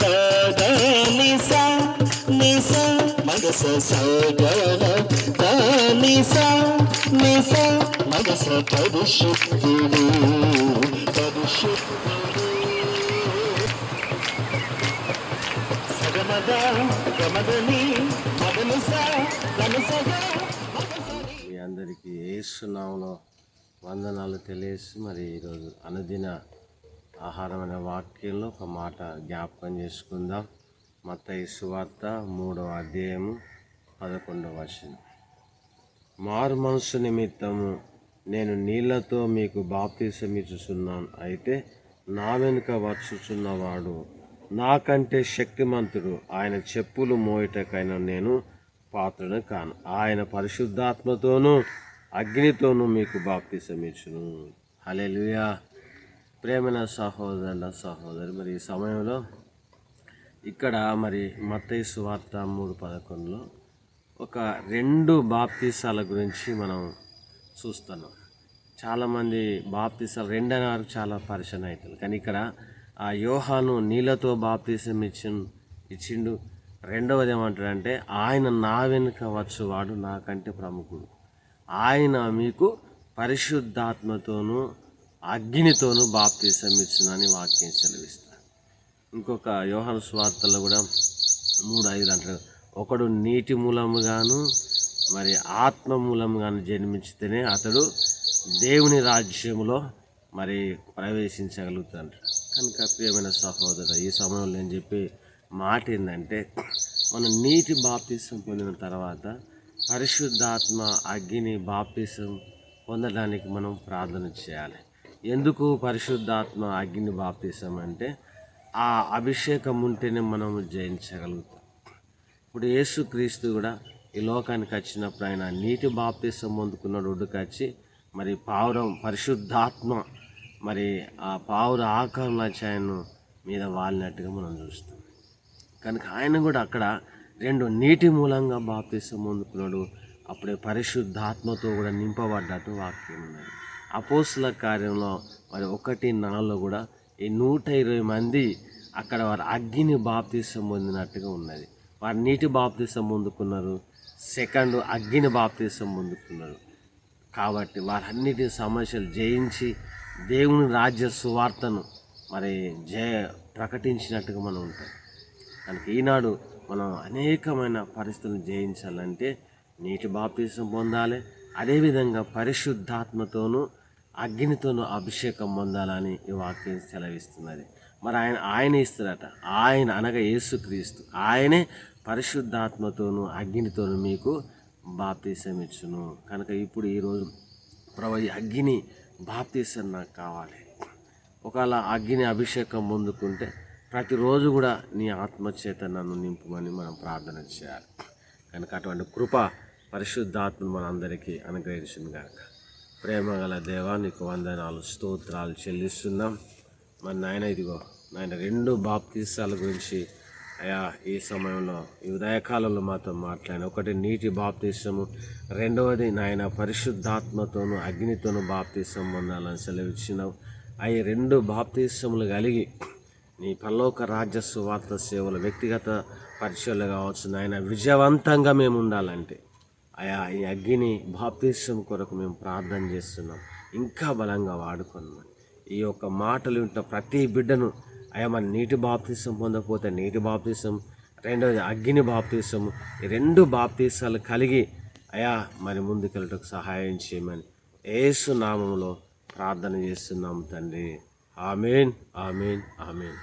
గ నిస నిస మగస సగ నిస నిస మగస పరిశుద్ధుడు పరిశుద్ధుడు సగమద గమదని మగనిస మీ అందరికీ ఏసునామలో వందనాలు తెలియసి మరి ఈరోజు అనుదిన ఆహారమైన వాక్యంలో ఒక మాట జ్ఞాపకం చేసుకుందాం. మత సువార్త మూడవ అధ్యాయము పదకొండవ వర్షం మారు మనసు నిమిత్తము నేను నీళ్ళతో మీకు బాప్తీసమిచ్చుచున్నాను అయితే నా వెనుక వచ్చుచున్నవాడు నాకంటే శక్తిమంతుడు. ఆయన చెప్పులు మోయటకైనా నేను పాత్రను కాను. ఆయన పరిశుద్ధాత్మతోనూ అగ్నితోనూ మీకు బాప్తీసమిచ్చును హల్లెలూయా. ప్రేమైన సహోదరుల సహోదరి మరి ఈ సమయంలో ఇక్కడ మరి మతయ్య సువార్త మూడు పదకొండులో ఒక రెండు బాప్తీసాల గురించి మనం చూస్తున్నాం. చాలామంది బాప్తీసాలు రెండు చాలా పరిచయం అవుతుంది కానీ ఇక్కడ ఆ యోహాను నీళ్ళతో బాప్తీసం ఇచ్చి ఇచ్చిండు. రెండవది ఏమంటాడంటే ఆయన నా వెనుక వచ్చేవాడు నాకంటే ప్రముఖుడు. ఆయన మీకు పరిశుద్ధాత్మతోనూ అగ్నితోనూ బాప్తీసం ఇచ్చునని వాక్యం సెలవిస్తాను ఇంకొక యోహన స్వార్తలో కూడా మూడు ఐదు అంటారు. ఒకడు నీటి మూలముగాను మరి ఆత్మ మూలముగాను జన్మించితేనే అతడు దేవుని రాజ్యములో మరి ప్రవేశించగలుగుతాడు కనుక ప్రియమైన సహోదరు ఈ సమయంలో నేను చెప్పే మాట ఏంటంటే మనం నీటి బాప్తీసం పొందిన తర్వాత పరిశుద్ధాత్మ అగ్ని బాప్తీసం పొందడానికి మనం ప్రార్థన చేయాలి. ఎందుకు పరిశుద్ధాత్మ అగ్ని బాప్తీసం ఆ అభిషేకం ఉంటేనే మనం జయించగలుగుతాం. ఇప్పుడు యేసుక్రీస్తు కూడా ఈ లోకానికి వచ్చినప్పుడు ఆయన నీటి బాప్తీసం పొందుకున్నాడు ఒడ్డుకొచ్చి మరి పావురం పరిశుద్ధాత్మ మరి ఆ పావుర ఆకారం ఆయన మీద వాలినట్టుగా మనం చూస్తాం. కనుక ఆయన కూడా అక్కడ రెండు నీటి మూలంగా బాప్తీసం పొందుకున్నాడు. అప్పుడే పరిశుద్ధాత్మతో కూడా నింపబడ్డట్టు వాక్యం ఉన్నది. అపోసుల కార్యంలో మరి ఒకటి నాలుగులో కూడా ఈ నూట ఇరవై మంది అక్కడ వారు అగ్గిని బాప్తీసం పొందినట్టుగా ఉన్నది. వారు నీటి బాప్తీసం పొందుకున్నారు సెకండ్ అగ్గిని బాప్తీసం పొందుకున్నారు. కాబట్టి వారన్నిటి సమస్యలు జయించి దేవుని రాజ్య సువార్తను మరి జయ ప్రకటించినట్టుగా మనం ఉంటాం. కనుక ఈనాడు మనం అనేకమైన పరిస్థితులను జయించాలంటే నీటి బాప్తీసం పొందాలి అదేవిధంగా పరిశుద్ధాత్మతోనూ అగ్నితోనూ అభిషేకం పొందాలని ఈ వాక్యం సెలవిస్తున్నది. మరి ఆయన ఆయన ఇస్తారట. ఆయన అనగా యేసుక్రీస్తు. ఆయనే పరిశుద్ధాత్మతోనూ అగ్నితోనూ మీకు బాప్తీసం ఇచ్చును. కనుక ఇప్పుడు ఈరోజు ప్రభు ఈ అగ్ని బాప్తీసం నాకు కావాలి. ఒకవేళ అగ్ని అభిషేకం పొందుకుంటే ప్రతిరోజు కూడా నీ ఆత్మచేత నన్ను నింపమని మనం ప్రార్థన చేయాలి. కనుక అటువంటి కృప పరిశుద్ధాత్మను మనందరికీ అనుగ్రహించింది కాక ప్రేమ గల దేవా నీకు వందనాలు స్తోత్రాలు చెల్లిస్తున్నాం. మరి నాయన ఇదిగో నాయన రెండు బాప్తీసాల గురించి అయా ఈ సమయంలో ఈ ఉదయకాలంలో మాతో మాట్లాడిన. ఒకటి నీటి బాప్తీసము రెండవది నాయన పరిశుద్ధాత్మతోనూ అగ్నితోనూ బాప్తీసం పొందాలని సెలవిచ్చినావు అవి రెండు బాప్తీసములు కలిగి నీ పల్లోక రాజ్య సువార్త సేవలు వ్యక్తిగత పరిచయాలు కావచ్చు. నాయన విజయవంతంగా మేము ఉండాలంటే ఆయా ఈ అగ్గిని బాప్తీసం కొరకు మేము ప్రార్థన చేస్తున్నాం. ఇంకా బలంగా వాడుకున్నాం. ఈ యొక్క మాటలు వింటున్న ప్రతి బిడ్డను అయా మన నీటి బాప్తీసం పొందకపోతే నీటి బాప్తీసం రెండవది అగ్ని బాప్తీసం ఈ రెండు బాప్తీసాలు కలిగి అయా మరి ముందుకెళ్ళటకు సహాయం చేయమని ఏసు నామంలో ప్రార్థన చేస్తున్నాం తండ్రి. Amen amen amen.